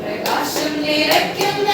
പ്രകാശം നിറയ്ക്കുന്ന